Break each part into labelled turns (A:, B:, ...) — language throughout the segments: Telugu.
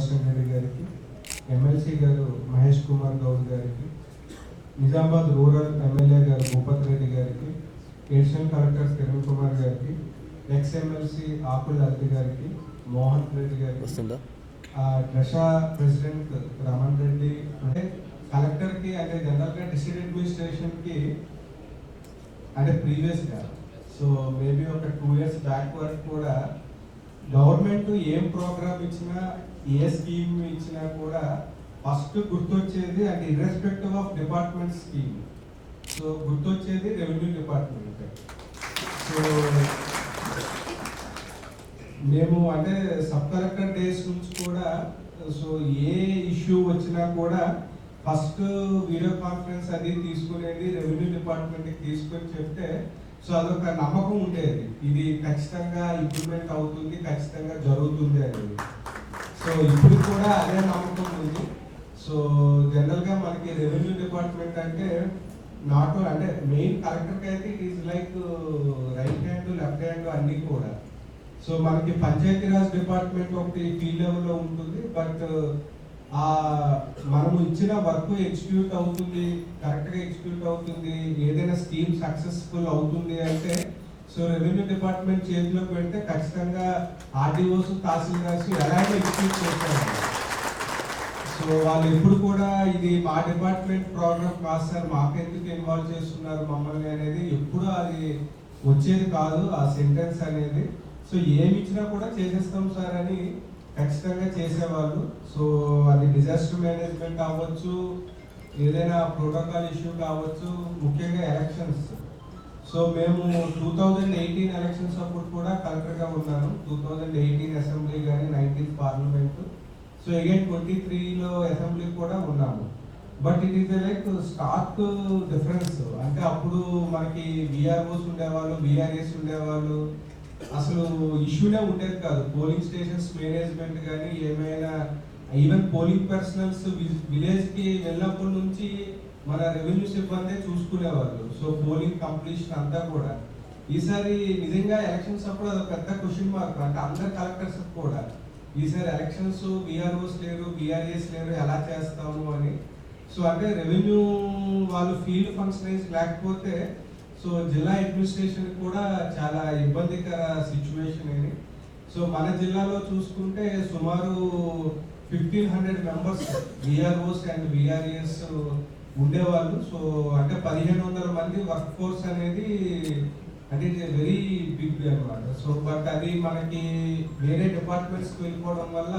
A: సుదర్శన్ రెడ్డి గారికి ఎమ్మెల్సీ గారు మహేష్ కుమార్ గౌడ్ గారికి నిజామాబాద్ రూరల్ ఎమ్మెల్యే గారు భూపత్ రెడ్డి గారికి ఎడిషనల్ కలెక్టర్ కిరణ్ కుమార్ గారికి ఎక్స్ ఎమ్మెల్సీ ఆకుల లలిత గారికి మోహన్ రెడ్డి గారికి దశా ప్రెసిడెంట్ రమణ్ రెడ్డి అంటే కలెక్టర్కి అంటే జనరల్గా డిస్ట్రిక్ట్ అడ్మినిస్ట్రేషన్కి అంటే ప్రీవియస్గా సో మేబీ ఒక టూ ఇయర్స్ బ్యాక్ వరకు కూడా గవర్నమెంట్ ఏం ప్రోగ్రామ్ ఇచ్చినా ఏ స్కీమ్ ఇచ్చినా కూడా ఫస్ట్ గుర్తొచ్చేది and irrespective of department scheme so గుర్తొచ్చేది రెవెన్యూ డిపార్ట్మెంట్. సో మేము అంటే సబ్ కలెక్టర్ డేస్ నుంచి కూడా సో ఏ ఇష్యూ వచ్చినా కూడా ఫస్ట్ వీడియో కాన్ఫరెన్స్ అది తీసుకునేది రెవెన్యూ డిపార్ట్మెంట్కి తీసుకొని చెప్తే సో అదొక నమ్మకం ఉండేది ఇది ఖచ్చితంగా ఇంప్లిమెంట్ అవుతుంది ఖచ్చితంగా జరుగుతుంది అనేది. సో ఇప్పుడు కూడా అదే నమ్మకం ఉంది. సో జనరల్గా మనకి రెవెన్యూ డిపార్ట్మెంట్ అంటే నాట్ అంటే మెయిన్ కలెక్టర్కి అయితే it is like right hand left hand అన్నీ కూడా. సో మనకి పంచాయతీరాజ్ డిపార్ట్మెంట్ ఒకటి ఫీల్డ్ లెవెల్లో ఉంటుంది. బట్ ఆ మనము ఇచ్చిన వర్క్ ఎగ్జిక్యూట్ అవుతుంది కరెక్ట్గా ఎగ్జిక్యూట్ అవుతుంది ఏదైనా స్కీమ్ సక్సెస్ఫుల్ అవుతుంది అంటే సో రెవెన్యూ డిపార్ట్మెంట్ చేతిలో పెడితే ఖచ్చితంగా ఆర్డీఓస్ తహసీల్దార్స్ ఎలాగో ఎగ్జిక్యూట్ చేస్తారు. సో వాళ్ళు ఎప్పుడు కూడా ఇది మా డిపార్ట్మెంట్ ప్రోగ్రామ్ కాదు సార్ మాకెందుకు ఇన్వాల్వ్ చేస్తున్నారు మమ్మల్ని అనేది ఎప్పుడు అది వచ్చేది కాదు ఆ సెంటెన్స్ అనేది. సో ఏమి ఇచ్చినా కూడా చేసేస్తాం సార్ అని ఖచ్చితంగా చేసేవాళ్ళు. సో అది డిజాస్టర్ మేనేజ్మెంట్ అవ్వచ్చు ఏదైనా ప్రోటోకాల్ ఇష్యూ కావచ్చు ముఖ్యంగా ఎలక్షన్స్ సో మేము టూ థౌజండ్ ఎయిటీన్ ఎలక్షన్స్ అప్పుడు కూడా కలెక్టర్గా ఉన్నాను. టూ థౌజండ్ ఎయిటీన్ అసెంబ్లీ కానీ nineteen parliament so again twenty త్రీలో అసెంబ్లీ కూడా ఉన్నాము. But it is like stark difference అంటే అప్పుడు మనకి విఆర్ఓస్ ఉండేవాళ్ళు విఆర్ఎస్ ఉండేవాళ్ళు అసలు ఇష్యూనే ఉండేది కాదు. పోలింగ్ స్టేషన్స్ మేనేజ్మెంట్ కానీ ఏమైనా ఈవెన్ పోలింగ్ పర్సనల్స్ విలేజ్కి వెళ్ళినప్పటి నుంచి మన రెవెన్యూ సిబ్బంది చూసుకునేవాళ్ళు. సో పోలింగ్ కంప్లీషన్ అంతా కూడా. ఈసారి నిజంగా ఎలక్షన్స్ అప్పుడు అది పెద్ద క్వశ్చన్ మార్క్ అంటే అందరు కలెక్టర్స్ కూడా ఈసారి ఎలక్షన్స్ బీఆర్ఓస్ లేరు బీఆర్ఏస్ లేరు ఎలా చేస్తాము అని. సో అంటే రెవెన్యూ వాళ్ళు ఫీల్డ్ ఫంక్షనరీస్ లేకపోతే సో జిల్లా అడ్మినిస్ట్రేషన్ కూడా చాలా ఇబ్బందికర సిచ్యువేషన్ ఇది. సో మన జిల్లాలో చూసుకుంటే సుమారు fifteen hundred members VROs and VRAs ఉండేవాళ్ళు. సో అంటే పదిహేను వందల మంది వర్క్ ఫోర్స్ అనేది అంటే ఇట్ వెరీ బిగ్ అనమాట సో బట్ అది మనకి వేరే డిపార్ట్మెంట్స్కి వెళ్ళిపోవడం వల్ల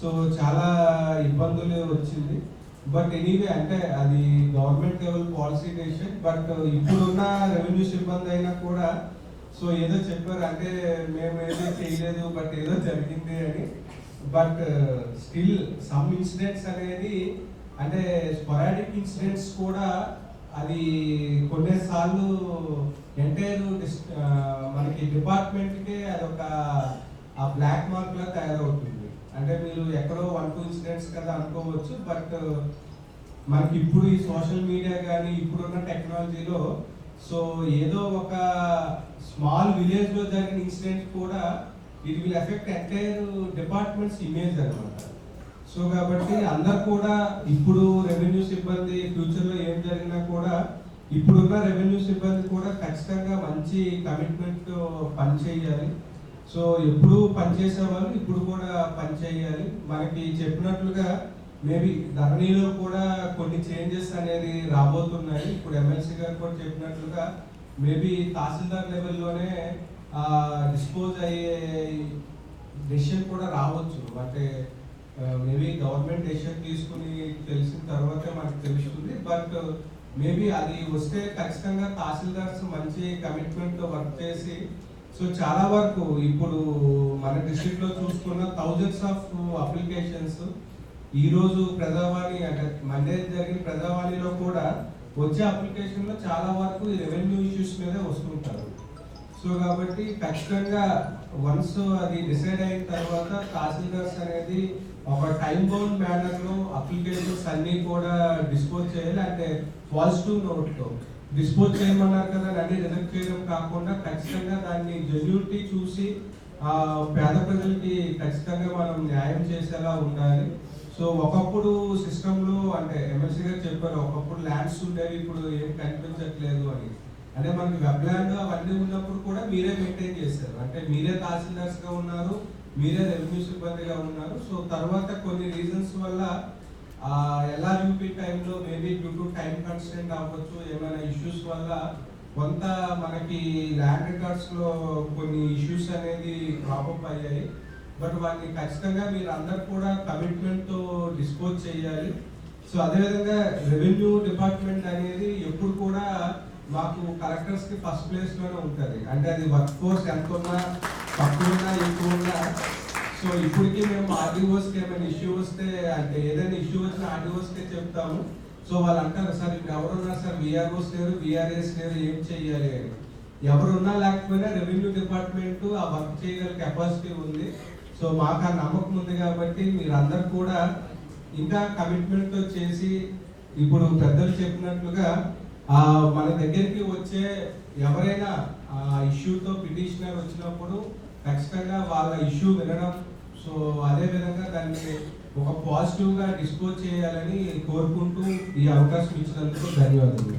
A: సో చాలా ఇబ్బందులు వచ్చింది. బట్ ఎనీవే అంటే అది government level policy decision but ఇప్పుడున్న రెవెన్యూ సిబ్బంది అయినా కూడా సో ఏదో చెప్పారు అంటే మేము ఏదో చేయలేదు బట్ ఏదో జరిగింది అని. బట్ స్టిల్ సమ్ ఇన్సిడెంట్స్ అనేది అంటే స్పొరాడిక్ ఇన్సిడెంట్స్ కూడా అది కొన్నిసార్లు ఎంటైర్ uh, మనకి డిపార్ట్మెంట్కే అదొక ఆ బ్లాక్ మార్క్ లా తయారవుతుంది. అంటే మీరు ఎక్కడో వన్ టూ ఇన్సిడెంట్స్ కదా అనుకోవచ్చు బట్ uh, మనకి ఇప్పుడు ఈ సోషల్ మీడియా కానీ ఇప్పుడున్న టెక్నాలజీలో సో ఏదో ఒక స్మాల్ విలేజ్లో జరిగిన ఇన్సిడెంట్ కూడా it will affect entire department's image అనమాట సో కాబట్టి అందరు కూడా ఇప్పుడు రెవెన్యూ సిబ్బంది ఫ్యూచర్లో ఏం జరిగినా కూడా ఇప్పుడున్న రెవెన్యూ సిబ్బంది కూడా ఖచ్చితంగా మంచి కమిట్మెంట్తో పనిచేయాలి. సో ఎప్పుడు పనిచేసేవాళ్ళు ఇప్పుడు కూడా పని చేయాలి మనకి చెప్పినట్లుగా మేబీ ధరణిలో కూడా కొన్ని చేంజెస్ అనేది రాబోతున్నాయి. ఇప్పుడు ఎమ్మెల్సీ గారు కూడా చెప్పినట్లుగా మేబీ తహసీల్దార్ లెవెల్లోనే డిస్పోజ్ అయ్యే డెసిషన్ కూడా రావచ్చు. అంటే మేబీ గవర్నమెంట్ డెసిషన్ తీసుకుని తెలిసిన తర్వాతే మనకు తెలుస్తుంది. బట్ మేబీ అది వస్తే ఖచ్చితంగా తహసీల్దార్స్ మంచి కమిట్మెంట్ వర్క్ చేసి సో చాలా వరకు ఇప్పుడు మన డిస్ట్రిక్ట్లో చూసుకున్న థౌజండ్స్ ఆఫ్ అప్లికేషన్స్ ఈరోజు ప్రజావాణి అంటే మండే జరిగిన ప్రజావాణిలో కూడా వచ్చే అప్లికేషన్లో చాలా వరకు రెవెన్యూ ఇష్యూస్ మీదే వస్తుంటారు. సో కాబట్టి ఖచ్చితంగా వన్స్ అది డిసైడ్ అయిన తర్వాత తహసీల్దార్స్ అనేది ఒక టైం బౌండ్ మేనర్ అప్లికేషన్స్ అన్నీ కూడా డిస్పోజ్ చేయాలి అంటే పాజిటివ్ నోట్తో డిస్పోజ్ చేయమన్నారు కదా అన్ని రిజెక్ట్ చేయడం కాకుండా ఖచ్చితంగా దాన్ని జెన్యూనిటీ చూసి ఆ పేద ప్రజలకి ఖచ్చితంగా మనం న్యాయం చేసేలా ఉండాలి. సో ఒకప్పుడు సిస్టంలో అంటే ఎమ్మెల్సీ గారు చెప్పారు ఒకప్పుడు ల్యాండ్స్ ఉండేవి ఇప్పుడు ఏం కనిపించట్లేదు అని. అంటే మనకి వెబ్ ల్యాండ్ అవన్నీ ఉన్నప్పుడు కూడా మీరే మెయింటైన్ చేశారు. అంటే మీరే తహసీల్దార్స్గా ఉన్నారు మీరే రెవెన్యూ సిబ్బందిగా ఉన్నారు. సో తర్వాత కొన్ని రీజన్స్ వల్ల ఎల్ఆర్యూపీ టైంలో maybe due to time constraint అవ్వచ్చు ఏమైనా ఇష్యూస్ వల్ల కొంత మనకి ల్యాండ్ రికార్డ్స్లో కొన్ని ఇష్యూస్ అనేది క్రాపప్ అయ్యాయి. బట్ వాటిని ఖచ్చితంగా మీరు అందరు కూడా కమిట్మెంట్తో డిస్పోజ్ చేయాలి. సో అదేవిధంగా రెవెన్యూ డిపార్ట్మెంట్ అనేది ఎప్పుడు కూడా మాకు కలెక్టర్స్కి ఫస్ట్ ప్లేస్లోనే ఉంటుంది. అంటే అది వర్క్ ఫోర్స్ ఎంత ఉన్నా తక్కువ ఉన్నా ఎక్కువ ఉన్నా సో ఇప్పటికీ మేము ఆర్డీఓస్కి ఏమైనా ఇష్యూ వస్తే అంటే ఏదైనా ఇష్యూ వచ్చినా ఆర్డీఓస్కే చెప్తాము. సో వాళ్ళు అంటారు సార్ ఇప్పుడు ఎవరున్నారు సార్? విఆర్ఓస్ లేరు విఆర్ఎస్ లేరు ఏం చెయ్యాలి? అని. ఎవరున్నా లేకపోయినా రెవెన్యూ డిపార్ట్మెంట్ ఆ వర్క్ చేయగల కెపాసిటీ ఉంది. సో మాకు ఆ నమ్మకం ఉంది కాబట్టి మీరందరూ కూడా ఇంకా కమిట్మెంట్తో చేసి ఇప్పుడు పెద్దలు చెప్పినట్లుగా ఆ మన దగ్గరికి వచ్చే ఎవరైనా ఆ ఇష్యూతో పిటిషనర్ వచ్చినప్పుడు ఖచ్చితంగా వాళ్ళ ఇష్యూ వినడం సో అదే విధంగా దాన్ని ఒక పాజిటివ్గా డిస్పోజ్ చేయాలని కోరుకుంటూ ఈ అవకాశం ఇచ్చినందుకు ధన్యవాదాలు.